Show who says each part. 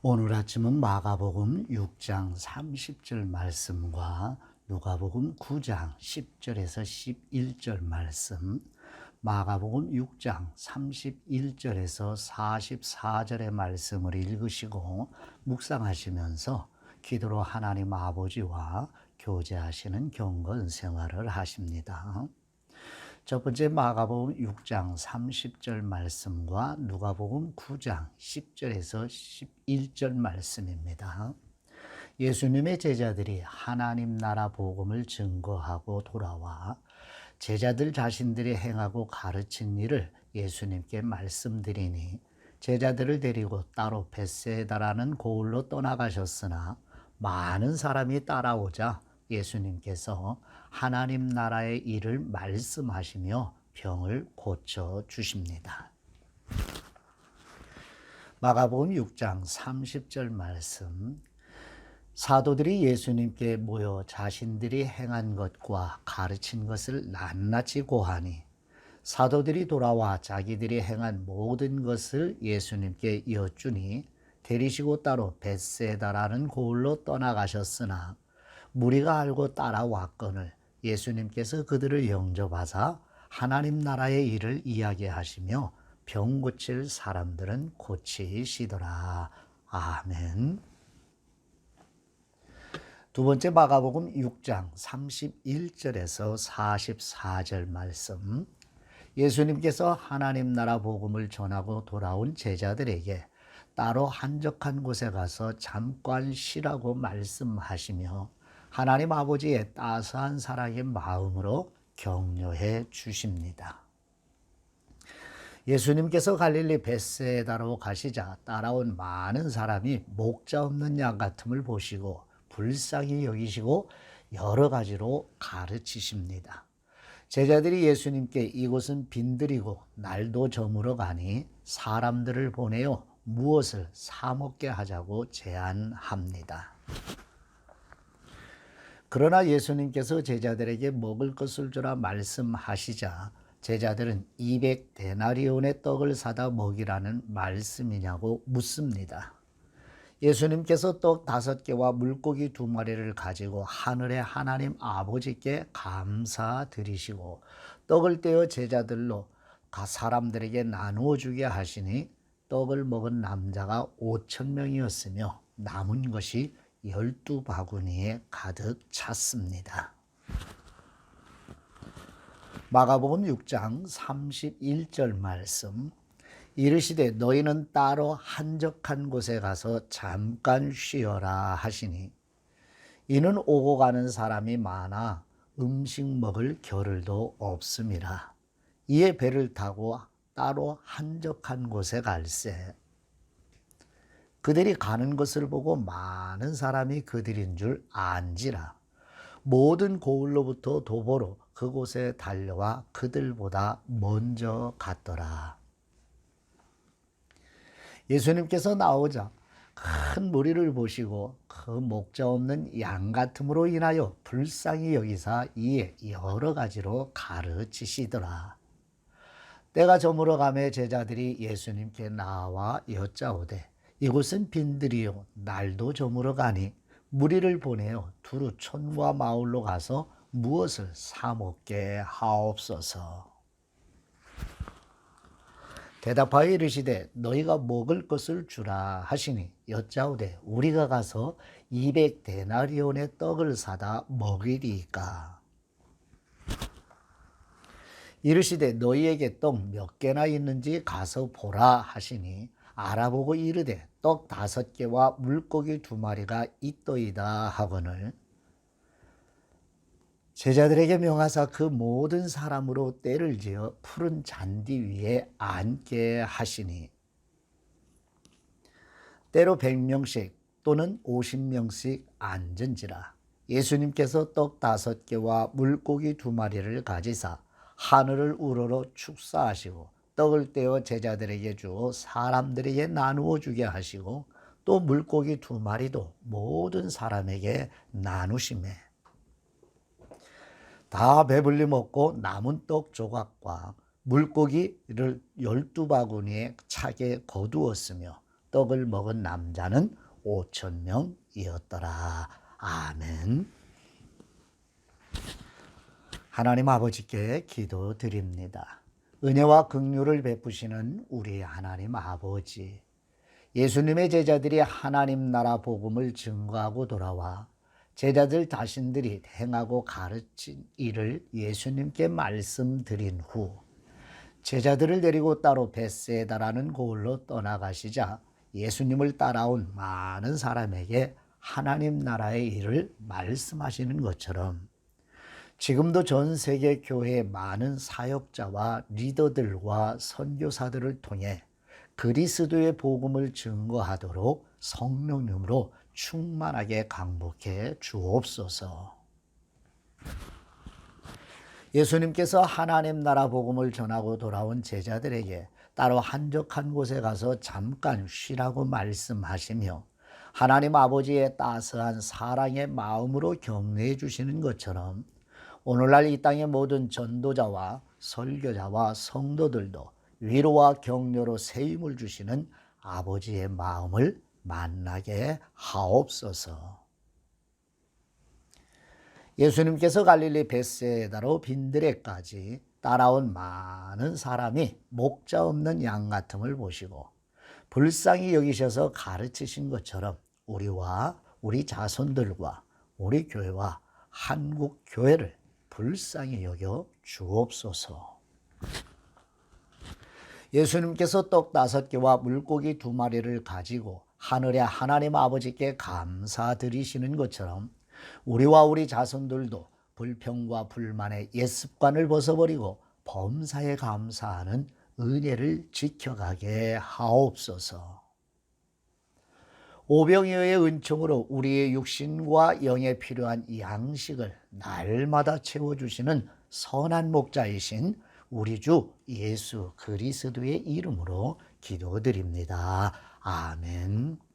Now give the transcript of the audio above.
Speaker 1: 오늘 아침은 마가복음 6장 30절 말씀과 누가복음 9장 10절에서 11절 말씀, 마가복음 6장 31절에서 44절의 말씀을 읽으시고 묵상하시면서 기도로 하나님 아버지와 교제하시는 경건 생활을 하십니다. 첫 번째 마가복음 6장 30절 말씀과 누가복음 9장 10절에서 11절 말씀입니다. 예수님의 제자들이 하나님 나라 복음을 증거하고 돌아와 제자들 자신들이 행하고 가르친 일을 예수님께 말씀드리니 제자들을 데리고 따로 베세다라는 고을로 떠나가셨으나 많은 사람이 따라오자 예수님께서 하나님 나라의 일을 말씀하시며 병을 고쳐 주십니다. 마가복음 6장 30절 말씀 사도들이 예수님께 모여 자신들이 행한 것과 가르친 것을 낱낱이 고하니 사도들이 돌아와 자기들이 행한 모든 것을 예수님께 여쭈니 데리시고 따로 벳세다라는 고을로 떠나가셨으나 무리가 알고 따라왔거늘 예수님께서 그들을 영접하사 하나님 나라의 일을 이야기하시며 병 고칠 사람들은 고치시더라. 아멘. 두 번째 마가복음 6장 31절에서 44절 말씀. 예수님께서 하나님 나라 복음을 전하고 돌아온 제자들에게 따로 한적한 곳에 가서 잠깐 쉬라고 말씀하시며 하나님 아버지의 따스한 사랑의 마음으로 격려해 주십니다. 예수님께서 갈릴리 베세다로 가시자 따라온 많은 사람이 목자 없는 양 같음을 보시고 불쌍히 여기시고 여러 가지로 가르치십니다. 제자들이 예수님께 이곳은 빈들이고 날도 저물어 가니 사람들을 보내어 무엇을 사 먹게 하자고 제안합니다. 그러나 예수님께서 제자들에게 먹을 것을 주라 말씀하시자 제자들은 200데나리온의 떡을 사다 먹이라는 말씀이냐고 묻습니다. 예수님께서 떡 다섯 개와 물고기 두 마리를 가지고 하늘의 하나님 아버지께 감사드리시고 떡을 떼어 제자들로 사람들에게 나누어 주게 하시니 떡을 먹은 남자가 5천 명이었으며 남은 것이 열두 바구니에 가득 찼습니다. 마가복음 6장 31절 말씀. 이르시되 너희는 따로 한적한 곳에 가서 잠깐 쉬어라 하시니 이는 오고 가는 사람이 많아 음식 먹을 겨를도 없음이라 이에 배를 타고 따로 한적한 곳에 갈새 그들이 가는 것을 보고 많은 사람이 그들인 줄 안지라. 모든 고을로부터 도보로 그곳에 달려와 그들보다 먼저 갔더라. 예수님께서 나오자 큰 무리를 보시고 그 목자 없는 양 같음으로 인하여 불쌍히 여기사 이에 여러 가지로 가르치시더라. 때가 저물어 가매 제자들이 예수님께 나와 여짜오되 이곳은 빈들이요 날도 저물어 가니 무리를 보내어 두루 촌과 마을로 가서 무엇을 사 먹게 하옵소서. 대답하여 이르시되 너희가 먹을 것을 주라 하시니 여짜오되 우리가 가서 200데나리온의 떡을 사다 먹이리까 이르시되 너희에게 떡 몇 개나 있는지 가서 보라 하시니 알아보고 이르되 떡 다섯 개와 물고기 두 마리가 있더이다 하거늘. 제자들에게 명하사 그 모든 사람으로 때를 지어 푸른 잔디 위에 앉게 하시니. 때로 100명씩 또는 50명씩 앉은지라. 예수님께서 떡 다섯 개와 물고기 두 마리를 가지사 하늘을 우러러 축사하시고 떡을 떼어 제자들에게 주어 사람들에게 나누어 주게 하시고 또 물고기 두 마리도 모든 사람에게 나누심에 다 배불리 먹고 남은 떡 조각과 물고기를 열두 바구니에 차게 거두었으며 떡을 먹은 남자는 5천 명이었더라. 아멘. 하나님 아버지께 기도드립니다. 은혜와 긍휼을 베푸시는 우리 하나님 아버지. 예수님의 제자들이 하나님 나라 복음을 증거하고 돌아와 제자들 자신들이 행하고 가르친 일을 예수님께 말씀드린 후 제자들을 데리고 따로 베세다라는 고을로 떠나가시자 예수님을 따라온 많은 사람에게 하나님 나라의 일을 말씀하시는 것처럼 지금도 전 세계 교회의 많은 사역자와 리더들과 선교사들을 통해 그리스도의 복음을 증거하도록 성령님으로 충만하게 강복해 주옵소서. 예수님께서 하나님 나라 복음을 전하고 돌아온 제자들에게 따로 한적한 곳에 가서 잠깐 쉬라고 말씀하시며 하나님 아버지의 따스한 사랑의 마음으로 격려해 주시는 것처럼 오늘날 이 땅의 모든 전도자와 설교자와 성도들도 위로와 격려로 새 힘을 주시는 아버지의 마음을 만나게 하옵소서. 예수님께서 갈릴리 베세다로 빈드레까지 따라온 많은 사람이 목자 없는 양 같음을 보시고 불쌍히 여기셔서 가르치신 것처럼 우리와 우리 자손들과 우리 교회와 한국 교회를 불쌍히 여겨 주옵소서. 예수님께서 떡 다섯 개와 물고기 두 마리를 가지고 하늘의 하나님 아버지께 감사드리시는 것처럼 우리와 우리 자손들도 불평과 불만의 옛 습관을 벗어버리고 범사에 감사하는 은혜를 지켜가게 하옵소서. 오병이어의 은총으로 우리의 육신과 영에 필요한 양식을 날마다 채워주시는 선한 목자이신 우리 주 예수 그리스도의 이름으로 기도드립니다. 아멘.